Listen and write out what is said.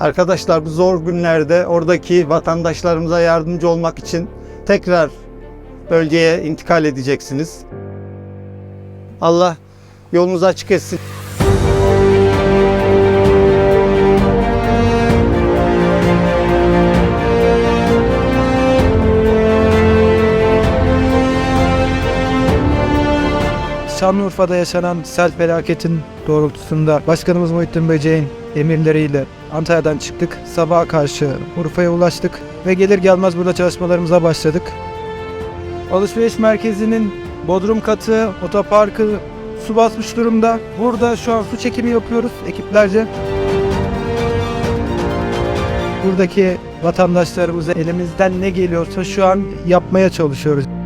Arkadaşlar bu zor günlerde oradaki vatandaşlarımıza yardımcı olmak için tekrar bölgeye intikal edeceksiniz. Allah yolunuzu açık etsin. Şanlıurfa'da yaşanan sel felaketin doğrultusunda Başkanımız Muhittin Böceğin emirleriyle Antalya'dan çıktık. Sabaha karşı Urfa'ya ulaştık ve gelir gelmez burada çalışmalarımıza başladık. Alışveriş merkezinin bodrum katı, otoparkı su basmış durumda. Burada şu an su çekimi yapıyoruz ekiplerce. Buradaki vatandaşlarımıza elimizden ne geliyorsa şu an yapmaya çalışıyoruz.